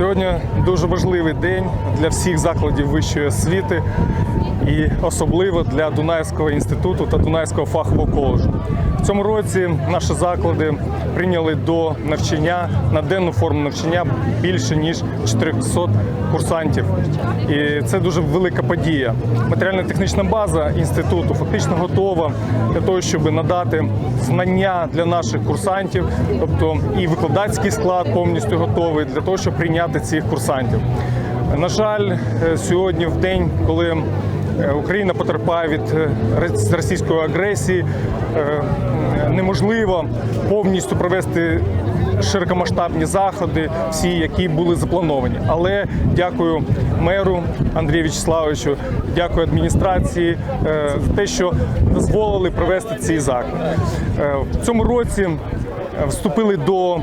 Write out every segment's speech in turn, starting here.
Сьогодні дуже важливий день для всіх закладів вищої освіти і особливо для Дунайського інституту та Дунайського фахового коледжу. В цьому році наші заклади прийняли до навчання на денну форму навчання більше ніж 400 курсантів. І це дуже велика подія. Матеріально-технічна база інституту фактично готова для того, щоб надати знання для наших курсантів, тобто і викладацький склад повністю готовий для того, щоб прийняти цих курсантів. На жаль, е, сьогодні в день, коли Україна потерпає від е, російської агресії, е, неможливо повністю провести широкомасштабні заходи, всі, які були заплановані. Але дякую меру Андрію Вячеславовичу, дякую адміністрації е, за те, що дозволили провести ці заходи. Е, В цьому році е, вступили до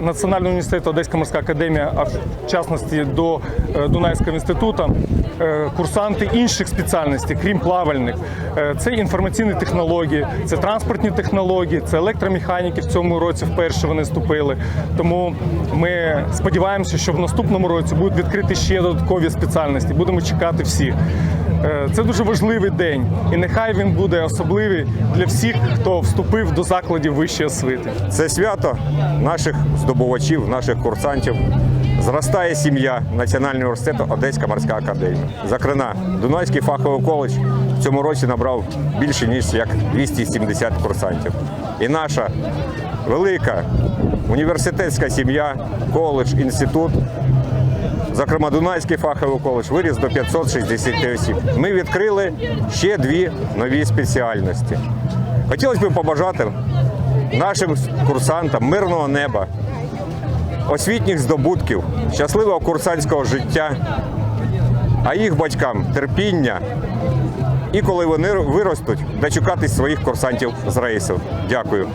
Національного університету Одеська морська академія, а в частності до е, Дунайського інституту, е, курсанти інших спеціальностей, крім плавальних. Е, Це інформаційні технології, це транспортні технології, це електромеханіки. В цьому році вперше вони вступили. Тому ми сподіваємося, що в наступному році будуть відкриті ще додаткові спеціальності. Будемо чекати всіх. Це дуже важливий день, і нехай він буде особливий для всіх, хто вступив до закладів вищої освіти. Це свято наших здобувачів, наших курсантів. Зростає сім'я Національного університету Одеська морська академія. Зокрема, Дунайський фаховий коледж в цьому році набрав більше ніж як 270 курсантів. І наша велика університетська сім'я, коледж, інститут Зокрема, Дунайський фаховий коледж виріс до 560 осіб. Ми відкрили ще дві нові спеціальності. Хотілося б побажати нашим курсантам мирного неба, освітніх здобутків, щасливого курсантського життя, а їх батькам терпіння. І коли вони виростуть, дочекатись своїх курсантів з рейсів. Дякую.